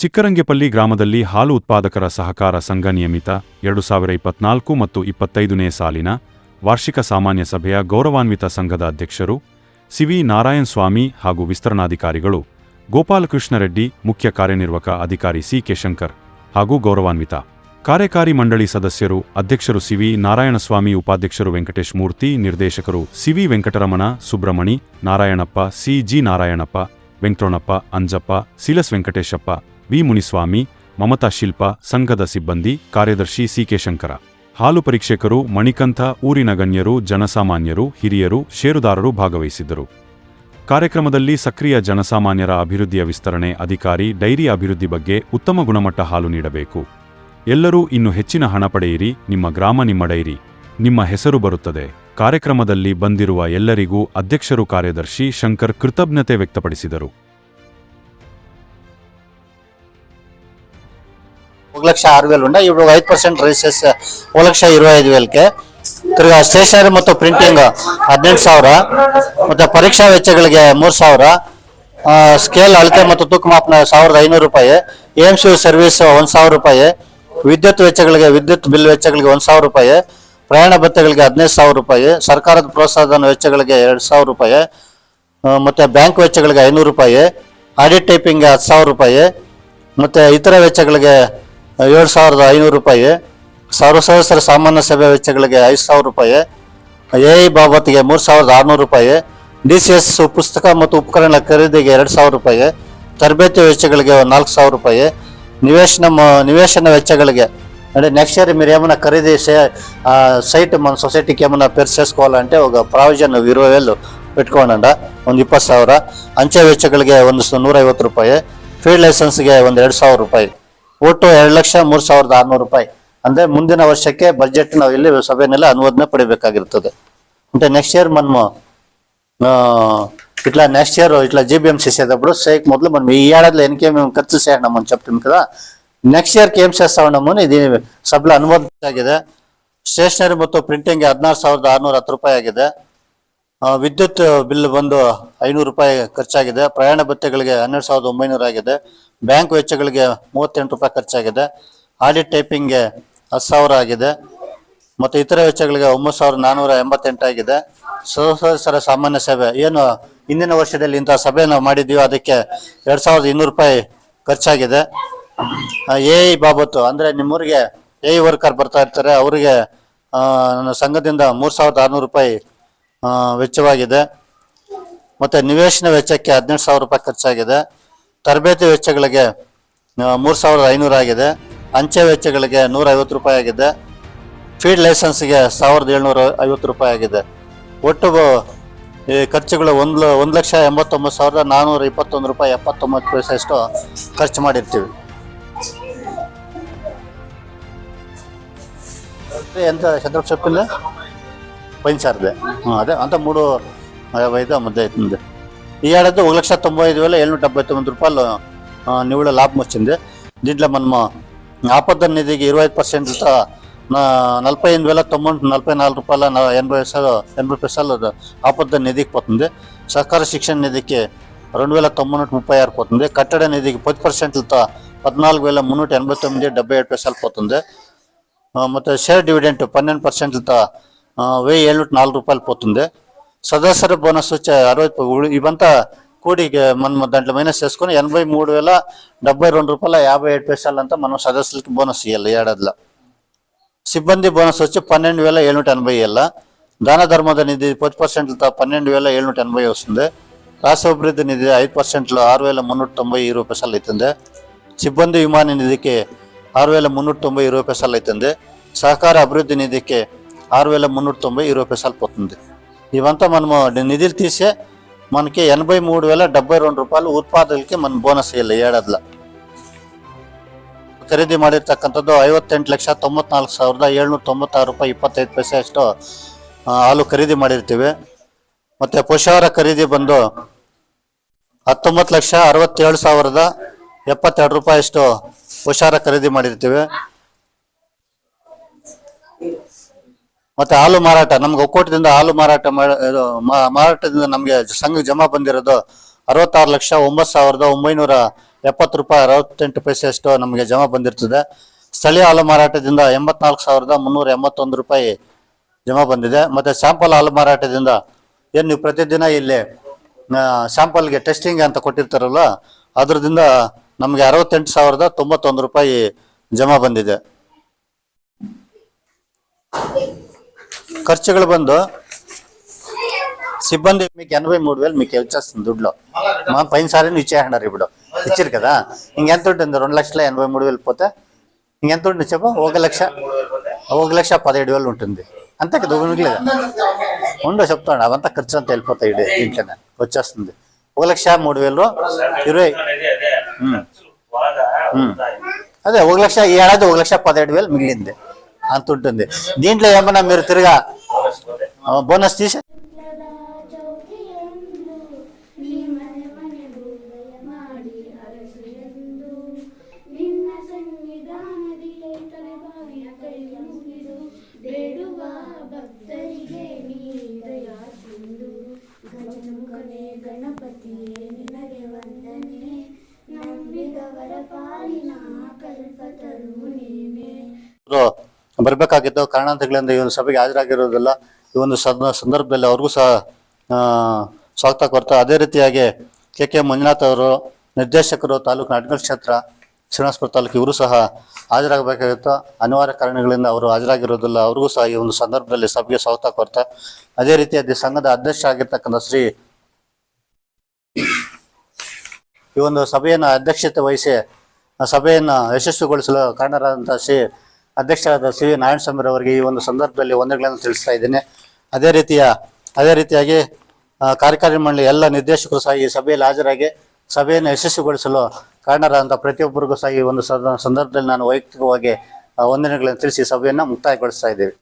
ಚಿಕ್ಕರಂಗೆಪಲ್ಲಿ ಗ್ರಾಮದಲ್ಲಿ ಹಾಲು ಉತ್ಪಾದಕರ ಸಹಕಾರ ಸಂಘ ನಿಯಮಿತ ಎರಡು ಸಾವಿರ ಇಪ್ಪತ್ನಾಲ್ಕು ಮತ್ತು ಇಪ್ಪತ್ತೈದನೇ ಸಾಲಿನ ವಾರ್ಷಿಕ ಸಾಮಾನ್ಯ ಸಭೆಯ ಗೌರವಾನ್ವಿತ ಸಂಘದ ಅಧ್ಯಕ್ಷರು ಸಿವಿ ನಾರಾಯಣ್ ಸ್ವಾಮಿ ಹಾಗೂ ವಿಸ್ತರಣಾಧಿಕಾರಿಗಳು ಗೋಪಾಲಕೃಷ್ಣರೆಡ್ಡಿ, ಮುಖ್ಯ ಕಾರ್ಯನಿರ್ವಾಹಕ ಅಧಿಕಾರಿ ಸಿ ಕೆ ಶಂಕರ್ ಹಾಗೂ ಗೌರವಾನ್ವಿತ. ಕಾರ್ಯಕಾರಿ ಮಂಡಳಿ ಸದಸ್ಯರು ಅಧ್ಯಕ್ಷರು ಸಿವಿ ನಾರಾಯಣಸ್ವಾಮಿ, ಉಪಾಧ್ಯಕ್ಷರು ವೆಂಕಟೇಶ್ ಮೂರ್ತಿ, ನಿರ್ದೇಶಕರು CV Venkataramana, Subramani Narayanappa, C G Narayanappa, Venkataranappa, Anjappa, ಸಿಲಸ್ Venkateshappa V Muniswamy, Mamata Shilpa, ಸಂಘದ ಸಿಬ್ಬಂದಿ, ಕಾರ್ಯದರ್ಶಿ ಸಿ ಕೆ ಶಂಕರ. ಹಾಲು ಪರೀಕ್ಷಕರು ಮಣಿಕಂಥ ಊರಿನ ಗಣ್ಯರು, ಜನಸಾಮಾನ್ಯರು, ಹಿರಿಯರು, ಷೇರುದಾರರು ಭಾಗವಹಿಸಿದ್ದರು. ಕಾರ್ಯಕ್ರಮದಲ್ಲಿ ಸಕ್ರಿಯ ಜನಸಾಮಾನ್ಯರ ಅಭಿವೃದ್ಧಿಯ ವಿಸ್ತರಣೆ, ಅಧಿಕಾರಿ, ಡೈರಿ ಅಭಿವೃದ್ಧಿ ಬಗ್ಗೆ ಉತ್ತಮ ಗುಣಮಟ್ಟ ಹಾಲು ನೀಡಬೇಕು. ಎಲ್ಲರೂ ಇನ್ನು ಹೆಚ್ಚಿನ ಹಣ ಪಡೆಯಿರಿ, ನಿಮ್ಮ ಗ್ರಾಮ ನಿಮ್ಮ ಡೈರಿ, ನಿಮ್ಮ ಹೆಸರು ಬರುತ್ತದೆ. ಕಾರ್ಯಕ್ರಮದಲ್ಲಿ ಬಂದಿರುವ ಎಲ್ಲರಿಗೂ ಅಧ್ಯಕ್ಷರು ಕಾರ್ಯದರ್ಶಿ ಶಂಕರ್ ಕೃತಜ್ಞತೆ ವ್ಯಕ್ತಪಡಿಸಿದರು. ఒక లక్ష ఆరు వేలు ఉండే ఇప్పుడు ಪರ್ಸೆಂಟ್ ఐదు పర్సెంట్ రైస్ చేస్తే ఒక లక్ష ఇరవై ఐదు ಸ್ಟೇಷನರಿ ಮತ್ತು ಪ್ರಿಂಟಿಂಗ್ ಹದಿನೆಂಟು ಸಾವಿರ. ಮತ್ತು ಪರೀಕ್ಷಾ ವೆಚ್ಚಗಳಿಗೆ ಮೂರು ಸಾವಿರ. ಸ್ಕೇಲ್ ಅಳತೆ ಮತ್ತು ತೂಕ ಮಾಪನ ಸಾವಿರದ ಐನೂರು ರೂಪಾಯಿ. ಏಮ್ಸ್ ಸರ್ವಿಸ್ ಒಂದು ಸಾವಿರ ರೂಪಾಯಿ. ವಿದ್ಯುತ್ ವೆಚ್ಚಗಳಿಗೆ ವಿದ್ಯುತ್ ಬಿಲ್ ವೆಚ್ಚಗಳಿಗೆ ಒಂದು ಸಾವಿರ ರೂಪಾಯಿ. ಪ್ರಯಾಣ ಭತ್ತೆಗಳಿಗೆ ಹದಿನೈದು ಸಾವಿರ ರೂಪಾಯಿ. ಸರ್ಕಾರದ ಪ್ರೋತ್ಸಾಹಧನ ವೆಚ್ಚಗಳಿಗೆ ಎರಡು ಸಾವಿರ ರೂಪಾಯಿ. ಮತ್ತು ಬ್ಯಾಂಕ್ ವೆಚ್ಚಗಳಿಗೆ ಐನೂರು ರೂಪಾಯಿ. ಆಡಿಟ್ ಟೈಪಿಂಗ್ಗೆ ಹತ್ತು ಸಾವಿರ ರೂಪಾಯಿ. ಮತ್ತು ಇತರ ವೆಚ್ಚಗಳಿಗೆ ಏಳು ಸಾವಿರದ ಐನೂರು ರೂಪಾಯಿ ಸರ್ವ ಸದಸ್ಯರ ಸಾಮಾನ್ಯ ಸಭೆ ವೆಚ್ಚಗಳಿಗೆ ಐದು ಸಾವಿರ ರೂಪಾಯಿ ಎ ಐ ಬಾಬತ್ಗೆ ಮೂರು ಸಾವಿರದ ಆರುನೂರು ರೂಪಾಯಿ ಡಿ ಸಿ ಎಸ್ ಪುಸ್ತಕ ಮತ್ತು ಉಪಕರಣ ಖರೀದಿಗೆ ಎರಡು ಸಾವಿರ ರೂಪಾಯಿ ತರಬೇತಿ ವೆಚ್ಚಗಳಿಗೆ ಒಂದು ನಾಲ್ಕು ಸಾವಿರ ರೂಪಾಯಿ ನಿವೇಶನ ಮ- ನಿವೇಶನ ವೆಚ್ಚಗಳಿಗೆ అంటే నెక్స్ట్ ఇయర్ మీరు ఏమైనా ఖరీదు చేసే ఆ, సైట్ మన సొసైటీకి ఏమైనా పేరు చేసుకోవాలంటే ఒక ప్రావిజన్ ఇరవై వేలు పెట్టుకోనండ ಒಂದು ಇಪ್ಪತ್ತು ಸಾವಿರ ಅಂಚೆ ವೆಚ್ಚಗಳಿಗೆ ಒಂದು ಸ- ನೂರೈವತ್ತು ರೂಪಾಯಿ ಫೀಲ್ಡ್ ಲೈಸೆನ್ಸ್ಗೆ ಒಂದು ಎರಡು ಸಾವಿರ ರೂಪಾಯಿ ಒಟ್ಟು ಎರಡು ಲಕ್ಷ ಮೂರು ಸಾವಿರದ ಆರ್ನೂರು ರೂಪಾಯಿ. ಅಂದ್ರೆ ಮುಂದಿನ ವರ್ಷಕ್ಕೆ ಬಜೆಟ್ ನಾವು ಇಲ್ಲಿ ಸಭೆಯಲ್ಲಿ ಅನುಮೋದನೆ ಪಡಿಬೇಕಾಗಿರ್ತದೆ. అంటే నెక్స్ట్ ఇయర్ మనము ఇట్లా నెక్స్ట్ ఇయర్ ఇట్లా జీబీఎం చేసేటప్పుడు సేక్ మొదలు మనం ఈ ఏడాదిలో ఎన్కేం మేము ఖర్చు చేయడం అని చెప్తుంది కదా నెక్స్ట్ ఇయర్కి ఏం చేస్తా ఉన్నామని ఇది ಸಭೆ ಅನುಮೋದಿಸಲಾಗಿದೆ ಸ್ಟೇಷನರಿ ಮತ್ತು ಪ್ರಿಂಟಿಂಗ್ ಹದಿನಾರು ಸಾವಿರದ ಆರುನೂರ ಹತ್ತು ರೂಪಾಯಿ ಆಗಿದೆ. ವಿದ್ಯುತ್ ಬಿಲ್ ಬಂದು ಐನೂರು ರೂಪಾಯಿ ಖರ್ಚಾಗಿದೆ. ಪ್ರಯಾಣ ಭತ್ತೆಗಳಿಗೆ ಹನ್ನೆರಡು ಸಾವಿರದ ಒಂಬೈನೂರ ಆಗಿದೆ. ಬ್ಯಾಂಕ್ ವೆಚ್ಚಗಳಿಗೆ ಮೂವತ್ತೆಂಟು ರೂಪಾಯಿ ಖರ್ಚಾಗಿದೆ. ಆಡಿಟ್ ಟೈಪಿಂಗ್ಗೆ ಹತ್ತು ಸಾವಿರ ಆಗಿದೆ. ಮತ್ತು ಇತರ ವೆಚ್ಚಗಳಿಗೆ ಒಂಬತ್ತು ಸಾವಿರದ ನಾನ್ನೂರ ಎಂಬತ್ತೆಂಟಾಗಿದೆ ಸದಸ್ಯರ ಸಾಮಾನ್ಯ ಸಭೆ, ಏನು ಹಿಂದಿನ ವರ್ಷದಲ್ಲಿ ಇಂಥ ಸಭೆ ನಾವು ಮಾಡಿದ್ದೀವಿ ಅದಕ್ಕೆ ಎರಡು ಸಾವಿರದ ಇನ್ನೂರು ರೂಪಾಯಿ ಖರ್ಚಾಗಿದೆ. ಎ ಐ ಬಾಬತ್ತು, ಅಂದರೆ ನಿಮ್ಮೂರಿಗೆ ಎ ಐ ವರ್ಕರ್ ಬರ್ತಾ ಇರ್ತಾರೆ, ಅವರಿಗೆ ಸಂಘದಿಂದ ಮೂರು ಸಾವಿರದ ಆರುನೂರು ರೂಪಾಯಿ ವೆಚ್ಚವಾಗಿದೆ. ಮತ್ತು ನಿವೇಶನ ವೆಚ್ಚಕ್ಕೆ ಹದಿನೆಂಟು ಸಾವಿರ ರೂಪಾಯಿ ಖರ್ಚಾಗಿದೆ. ತರಬೇತಿ ವೆಚ್ಚಗಳಿಗೆ ಮೂರು ಸಾವಿರದ ಐನೂರು ಆಗಿದೆ. ಅಂಚೆ ವೆಚ್ಚಗಳಿಗೆ ನೂರೈವತ್ತು ರೂಪಾಯಿ ಆಗಿದೆ. ಫೀಡ್ ಲೈಸೆನ್ಸ್ಗೆ ಸಾವಿರದ ಏಳ್ನೂರ ಐವತ್ತು ರೂಪಾಯಿ ಆಗಿದೆ. ಒಟ್ಟು ಖರ್ಚುಗಳು ಒಂದು ಒಂದು ಲಕ್ಷ ಎಂಬತ್ತೊಂಬತ್ತು ಸಾವಿರದ ನಾನ್ನೂರ ಇಪ್ಪತ್ತೊಂದು ರೂಪಾಯಿ ಎಪ್ಪತ್ತೊಂಬತ್ತು ಪೈಸೆಷ್ಟು ಖರ್ಚು ಮಾಡಿರ್ತೀವಿ. ಎಂತ ಚಂದ್ರಪ್ಪ ಸೊಪ್ಪಿಲ್ಲ ಪೈನ್ ಸಾರ್ದೆ. ಹ್ಞೂ ಅದೇ, ಅಂತ ಮೂರು ಇದು ಮುದ್ದೆ ಐತೆ ಮುಂದೆ ఈ ఏడాది ఒక లక్ష తొంభై ఐదు వేల ఏళ్ళనూట డెబ్బై తొమ్మిది రూపాయలు ఆ, నివ్వుల లాభం వచ్చింది దీంట్లో మనము ఆపద నిధికి ఇరవై ఐదు పర్సెంట్ నలభై ఎనిమిది వేల తొమ్మిది నలభై నాలుగు రూపాయల న- ఎనభై పైసలు ఎనభై పైసలు ఆపద నిధికి పోతుంది సహకార శిక్షణ నిధికి రెండు వేల తొమ్మిది నూట ముప్పై ఆరు పోతుంది కట్టడ నిధికి పది పర్సెంట్లతో పద్నాలుగు వేల మున్నూట ఎనభై తొమ్మిది డెబ్బై ఏడు పైసలు పోతుంది ఆ, ಮತ್ತೆ షేర్ డివిడెంట్ పన్నెండు పర్సెంట్లతో వెయ్యి ఏళ్ళు నాలుగు రూపాయలు పోతుంది సదస్సుల బోనస్ వచ్చే అరవై ఇవంతా కూడి మనం దాంట్లో మైనస్ చేసుకుని ఎనభై మూడు వేల డెబ్బై రెండు రూపాయల యాభై ఏడు పైసలంతా మనం సదస్సులకి బోనస్ ఇవ్వాలి ఏడాదిలో. సిబ్బంది బోనస్ వచ్చి పన్నెండు వేల ఏడునూట ఎనభై ఏళ్ళ. దాన ధర్మద నిధి పది పర్సెంట్లతో పన్నెండు వేల ఏడునూట ఎనభై వస్తుంది. రాష్ట్ర అభివృద్ధి నిధి ఐదు పర్సెంట్లో ఆరు వేల మున్నూట తొంభై ఇరవై పైసలు అవుతుంది. సిబ్బంది విమాన నిధికి ఆరు వేల మున్నూట తొంభై ఇరవై పైసలు అవుతుంది. సహకార అభివృద్ధి నిధికి ఆరు వేల మున్నూట తొంభై ఇరవై పైసలు పోతుంది. ఇవంతా మనము నిధులు తీసే మనకి ఎనభై మూడు వేల డెబ్బై రెండు రూపాయలు ఉత్పాదకులకి మనం బోనస్ ఇవ్వాలి ఏడాదిలో ಖರೀದಿ ಮಾಡಿರ್ತಕ್ಕಂಥದ್ದು ಐವತ್ತೆಂಟು ಲಕ್ಷ ತೊಂಬತ್ನಾಲ್ಕು ಸಾವಿರದ ಏಳ್ನೂರ ತೊಂಬತ್ತಾರು ರೂಪಾಯಿ ಇಪ್ಪತ್ತೈದು ಪೈಸೆ ಅಷ್ಟು ಆ, ಹಾಲು ಖರೀದಿ ಮಾಡಿರ್ತೀವಿ ಮತ್ತೆ ಪಶುಹಾರ ಖರೀದಿ ಬಂದು ಹತ್ತೊಂಬತ್ತು ಲಕ್ಷ ಅರವತ್ತೇಳು ಸಾವಿರದ ಎಪ್ಪತ್ತೆರಡು ರೂಪಾಯಿ ಅಷ್ಟು ಪಶುಹಾರ ಖರೀದಿ ಮಾಡಿರ್ತೀವಿ ಮತ್ತೆ ಹಾಲು ಮಾರಾಟ, ನಮ್ಗೆ ಒಕ್ಕೂಟದಿಂದ ಹಾಲು ಮಾರಾಟ ಮಾರಾಟದಿಂದ ನಮಗೆ ಸಂಘ ಜಮಾ ಬಂದಿರೋದು ಅರವತ್ತಾರು ಲಕ್ಷ ಒಂಬತ್ತು ಸಾವಿರದ ಒಂಬೈನೂರ ಎಪ್ಪತ್ತು ರೂಪಾಯಿ, ಅರವತ್ತೆಂಟು ಪೈಸೆಯಷ್ಟು ನಮಗೆ ಜಮಾ ಬಂದಿರ್ತದೆ. ಸ್ಥಳೀಯ ಹಾಲು ಮಾರಾಟದಿಂದ ಎಂಬತ್ನಾಲ್ಕು ಸಾವಿರದ ಮುನ್ನೂರ ಎಂಬತ್ತೊಂದು ರೂಪಾಯಿ ಜಮಾ ಬಂದಿದೆ. ಮತ್ತು ಸ್ಯಾಂಪಲ್ ಹಾಲು ಮಾರಾಟದಿಂದ ಏನು ನೀವು ಪ್ರತಿದಿನ ಇಲ್ಲಿ ಸ್ಯಾಂಪಲ್ಗೆ ಟೆಸ್ಟಿಂಗ್ ಅಂತ ಕೊಟ್ಟಿರ್ತಾರಲ್ಲ, ಅದರದಿಂದ ನಮಗೆ ಅರವತ್ತೆಂಟು ಸಾವಿರದ ತೊಂಬತ್ತೊಂದು ರೂಪಾಯಿ ಜಮಾ ಬಂದಿದೆ. ఖర్చులు బందు సిబ్బంది మీకు ఎనభై మూడు వేలు మీకు వచ్చేస్తుంది దుడ్లో. మా పైనసారి ఇచ్చేస్తున్నారు ఇప్పుడు. ఇచ్చారు కదా? ఇంకెంత ఉంటుంది? రెండు లక్షల ఎనభై మూడు వేలు పోతే ఇంకెంత ఉంటుంది చెప్పు? ఒక లక్ష ఒక లక్ష పదిహేడు వేలు ఉంటుంది. అంతే కదా? మిగిలేదు ఉండో చెప్తాను. అవంతా ఖర్చు అంతా వెళ్ళిపోతాయి ఈడే ఇంట్లోనే. వచ్చేస్తుంది. ఒక లక్ష మూడు వేలు ఇరవై. అదే ఒక లక్ష ఈ ఏడాది ఒక లక్ష పదిహేడు వేలు మిగిలింది. అంత ఉంటుంది దీంట్లో ఏమన్నా మీరు తిరగా బోనస్ తీసే? ಬರಬೇಕಾಗಿತ್ತು ಕಾರಣಾಂತರಗಳಿಂದ ಈ ಒಂದು ಸಭೆಗೆ ಹಾಜರಾಗಿರೋದಿಲ್ಲ ಈ ಒಂದು ಸಂದ- ಸಂದರ್ಭದಲ್ಲಿ ಅವ್ರಿಗೂ ಸಹ ಸ್ವಾಗತ ಕೊಡ್ತಾ ಅದೇ ರೀತಿಯಾಗಿ ಕೆ ಕೆ ಮಂಜುನಾಥ್ ಅವರು ನಿರ್ದೇಶಕರು, ತಾಲೂಕು ನಾಟಕ ಕ್ಷೇತ್ರ, ಶ್ರೀನಿವಾಸಪುರ ತಾಲೂಕು ಇವರು ಸಹ ಹಾಜರಾಗಬೇಕಾಗಿತ್ತು. ಅನಿವಾರ್ಯ ಕಾರಣಗಳಿಂದ ಅವರು ಹಾಜರಾಗಿರೋದಿಲ್ಲ. ಅವ್ರಿಗೂ ಸಹ ಈ ಒಂದು ಸಂದರ್ಭದಲ್ಲಿ ಸಭೆಗೆ ಸ್ವಾಗತ ಕೊಡ್ತಾ ಅದೇ ರೀತಿಯಾಗಿ ಸಂಘದ ಅಧ್ಯಕ್ಷ ಆಗಿರ್ತಕ್ಕಂಥ ಶ್ರೀ ಈ ಒಂದು ಸಭೆಯನ್ನು ಅಧ್ಯಕ್ಷತೆ ವಹಿಸಿ ಸಭೆಯನ್ನು ಯಶಸ್ವಿಗೊಳಿಸಲು ಕಾರಣರಾದಂಥ ಶ್ರೀ ಅಧ್ಯಕ್ಷರಾದ ಸಿ ವಿ ನಾರಾಯಣಸ್ವಾಮಿ ಅವರಿಗೆ ಈ ಒಂದು ಸಂದರ್ಭದಲ್ಲಿ ವಂದನೆಗಳನ್ನು ತಿಳಿಸ್ತಾ ಇದ್ದೇನೆ. ಅದೇ ರೀತಿಯ, ಅದೇ ರೀತಿಯಾಗಿ ಕಾರ್ಯಕಾರಿ ಮಂಡಳಿ ಎಲ್ಲ ನಿರ್ದೇಶಕರು ಸಹ ಈ ಸಭೆಯಲ್ಲಿ ಹಾಜರಾಗಿ ಸಭೆಯನ್ನು ಯಶಸ್ವಿಗೊಳಿಸಲು ಕಾರಣರಾದಂಥ ಪ್ರತಿಯೊಬ್ಬರಿಗೂ ಸಹ ಈ ಒಂದು ಸಂದ- ಸಂದರ್ಭದಲ್ಲಿ ನಾನು ವೈಯಕ್ತಿಕವಾಗಿ ವಂದನೆಗಳನ್ನು ತಿಳಿಸಿ ಸಭೆಯನ್ನು ಮುಕ್ತಾಯಗೊಳಿಸ್ತಾ ಇದ್ದೇವೆ.